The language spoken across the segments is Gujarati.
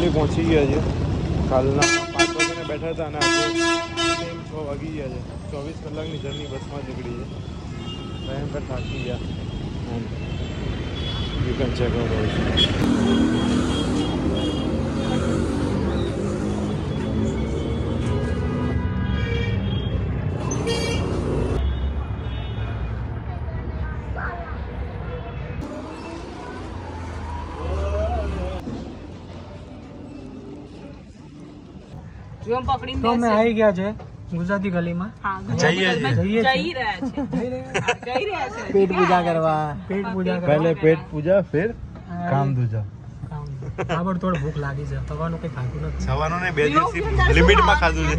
ફાઇનલી પહોંચી ગયા છે. કાલના પાંચ વાગ્યાને બેઠા હતા અને આજે છ વાગી ગયા છે. ચોવીસ કલાકની જર્ની બસમાં નીકળી છે. ભયંકર થાકી ગયા. યુ કેન ચેક આઉટ જો પકડીને તો અમે આવી ગયા છે ગુજરાતી ગલીમાં. જઈએ જઈએ છીએ. જઈ રહ્યા છે. જઈ રહ્યા છે. પેટ પૂજા કરવા. પેટ પૂજા પહેલે પેટ પૂજા ફિર કામ દૂજા તાબડતોડ ભૂખ લાગી છે. થવાનું કઈ ખાધું નથી. સવારનું ને બે દિવસથી લિમિટમાં ખાધું છે.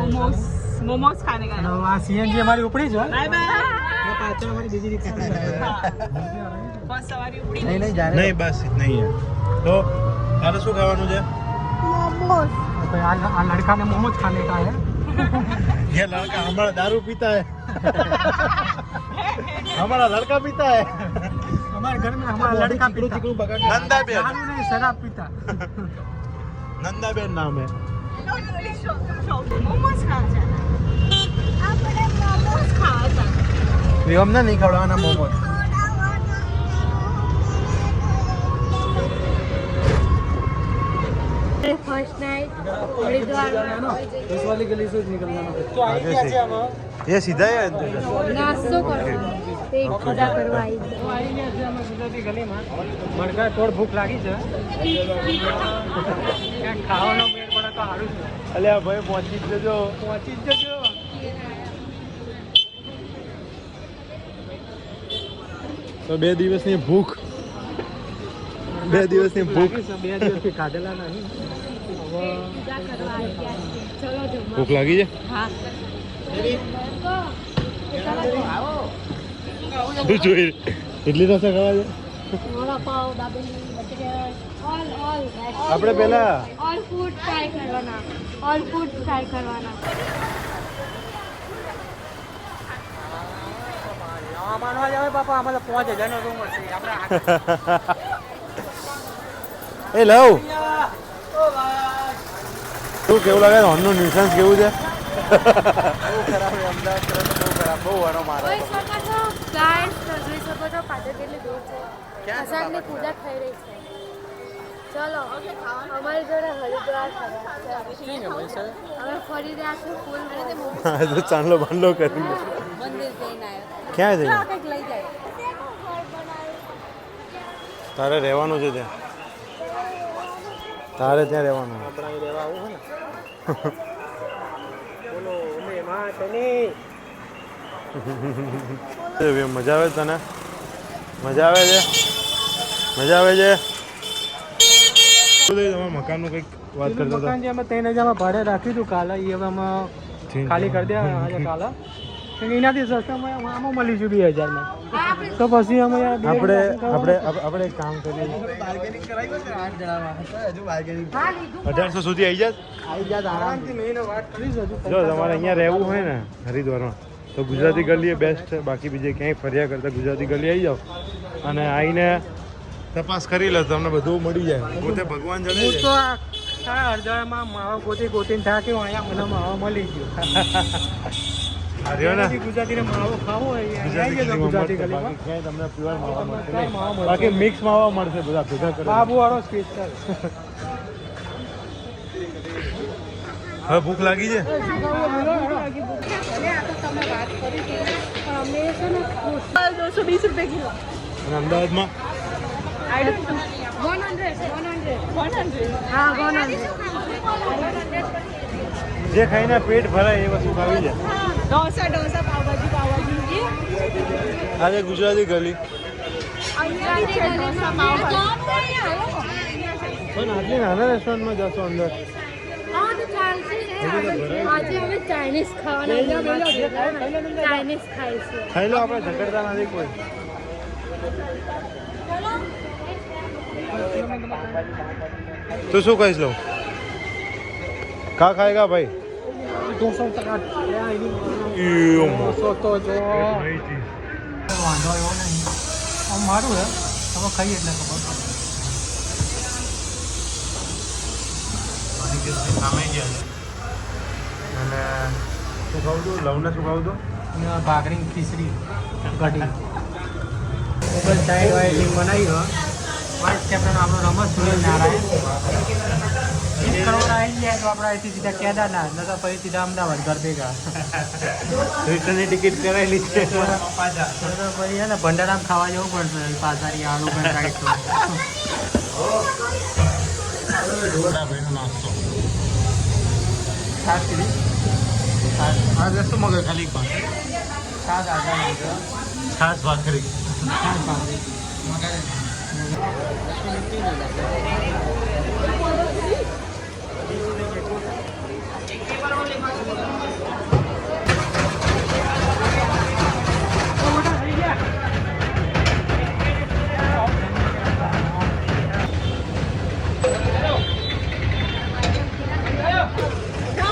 મોમોસ મોમોસ ખાને ગયા. આ સીએનજી અમારી ઉપડી છે. Bye bye. પાછળ અમારી બીજી રીત બસ સવારી ઉપડી નહીં નહીં બસ નહીં તો તારે શું ખાવાનું છે? तो आ लड़का ने मोमोज खाने का है ये लड़का हमारा दारू पीता है हमारा लड़का पीता है हमारे घर में हमारा लड़का पीता नंदा बेन दारू नहीं शराब पीता नंदा बेन नाम है मोमोज हमने नहीं खवड़ाना मोमोज हमारी फर्स्ट नाइट ભૂખ લાગી છે. ક્યાં પહોંચી જજો. પહોંચી જજો. તો બે દિવસની ભૂખ. બે દિવસની ભૂખ. બે દિવસથી ખાધેલા નહીં ભૂખ લાગી છે હા તું જોઈ એટલી રસા ખાવા છે વડાપાવ દાબેલી બટેકા ઓલ ઓલ આપણે પહેલા ઓલ ફૂડ ટ્રાય કરવાના. ઓલ ફૂડ ટ્રાય કરવાના. આ માનવા જાવે બાપા આમાં તો પાંચ હજારનો રૂમ હશે આપણે એ લવ શું કેવું લાગે? હોર્નનું ન્યુસન્સ કેવું છે? ચલો ચાંદલો બાંધલો કરી જઈને ક્યાં જાય તારે રહેવાનું છે ત્યાં? તારે ત્યાં રહેવાનું આપણે અહીં રહેવા આવું ને? બોલો અમે માં શનિ મજા આવે છે તને મજા આવે છે? મજા આવે છે? તમારા મકાનનું કંઈક વાત કરતા મકાન જે અમે ત્રણ હજારમાં ભાડે રાખ્યું હતું કાલે એ હવે અમે ખાલી કરી દે આજે કાલે. એનાથી સસ્તામાં આમાં મળી ગયું બે હજારમાં. તો પછી અમે આપણે આપણે આપણે એક કામ કરીએ. અઢારસો સુધી આવી જાય આરામથી મહિનો વાત કરીશ હજુ જો તમારે અહીંયા રહેવું હોય ને હરિદ્વારમાં તો ગુજરાતી ગલી એ બેસ્ટ છે. બાકી બીજે ક્યાંય ફર્યા કરતા ગુજરાતી ગલી આવી જાઓ. અને આવીને તપાસ કરી લો તમને બધું મળી જાય. પોતે ભગવાન હું જણે તો છે આ આ અડધામાં માવા ગોતી ગોતીને થાક્યો અહીંયા મને માવા મળી ગયો. બાકી મિક્સ માવા મળશે બધા ભેગા કરી બાબુ વાળો સ્પેશિયલ હવે ભૂખ લાગી છે અમદાવાદમાં? જે ખાઈને પેટ ભરાય એ વસ્તુ ખાવી છે. ઢોસા ઢોસા પાવભાજી પાવભાજી આજે ગુજરાતી ગલી. પણ આટલી નાના રેસ્ટોરન્ટમાં જશો અંદર? ખાઈ લો આપણે ઝઘડતા નથી કોઈ. તું શું કહીશ લઉં કા ખાયગા ભાઈ. દોસો ટકા ત્યાં એની ઈયો. તો જો વાંધો આવ્યો નહીં આમ મારું હે તમે ખાઈએ એટલે ખબર સામે ગયા અને શું ખાવું હતું લવને શું ખાવું હતું ભાખરી ખીચડી કઢી ઉપર સાઈડ વાઇટિંગ બનાવી હોય વાઇસ કેપ્ટન આપણો રમત સુરેશ નારાયણ કરોડ આવી જાય તો આપણે અહીંથી સીધા કેદારનાથ ન પછી સીધા અમદાવાદ ઘર ભેગા. રિટર્નની ટિકિટ કરાયેલી છે. તો પછી હે ને ભંડારામ ખાવા જવું પડશે પાછારી આલુ પણ સાઈડ તો ખાલી છાશ આગળ. છાસ ભાખરી. છાશ ભાખરી.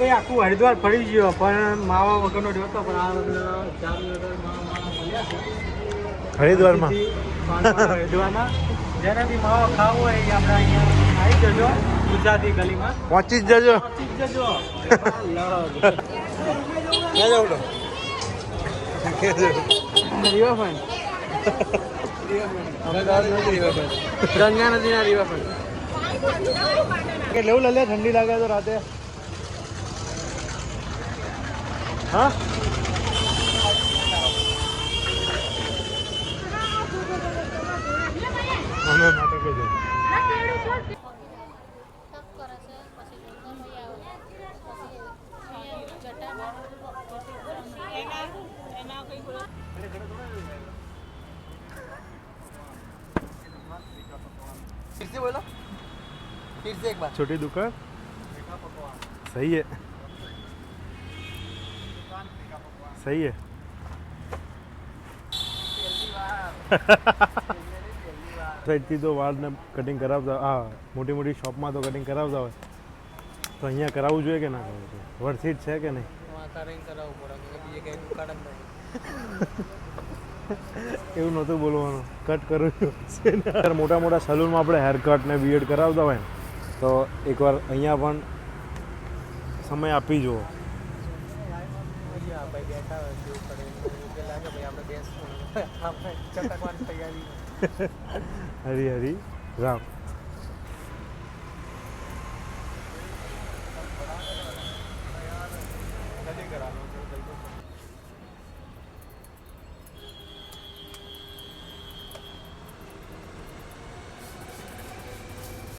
ભાઈ આખું હરિદ્વાર ફરી ગયો પણ માવા વગરનો રહ્યો હતો પણ આ વખતે જામનગર માવા મળ્યા છે. હરિદ્વારમાં? જેને બી માવો ખાવો હોય એ આપણે અહીંયા આવી જજો ગુજરાતી ગલીમાં. પહોંચી જ જજો. પહોંચી જજો. રિવરફ્રન્ટ ગંગા નદીના રિવરફ્રન્ટ કે લેવું લે ઠંડી લાગે તો રાતે. હા અમે માટે કે છે फिर से बोलो फिर से एक बार छोटी दुकान सही है सही है સાઈડથી તો વાળને કટિંગ કરાવતા હા મોટી મોટી શોપમાં તો કટિંગ કરાવતા હોય તો અહીંયા કરાવવું જોઈએ કે ના કરાવવું જોઈએ વર્થિટ છે કે નહીં वहाँ का रिंग कराओ पूरा क्योंकि ये कहीं दुकान में એવું નહોતું બોલવાનું કટ કરું છું અત્યારે મોટા મોટા સલૂનમાં આપણે હેર કટ ને બીએડ કરાવતા હોય ને તો એકવાર અહીંયા પણ સમય આપી જુઓ આપણે ચટકવાની તૈયારી હરી હરી રામ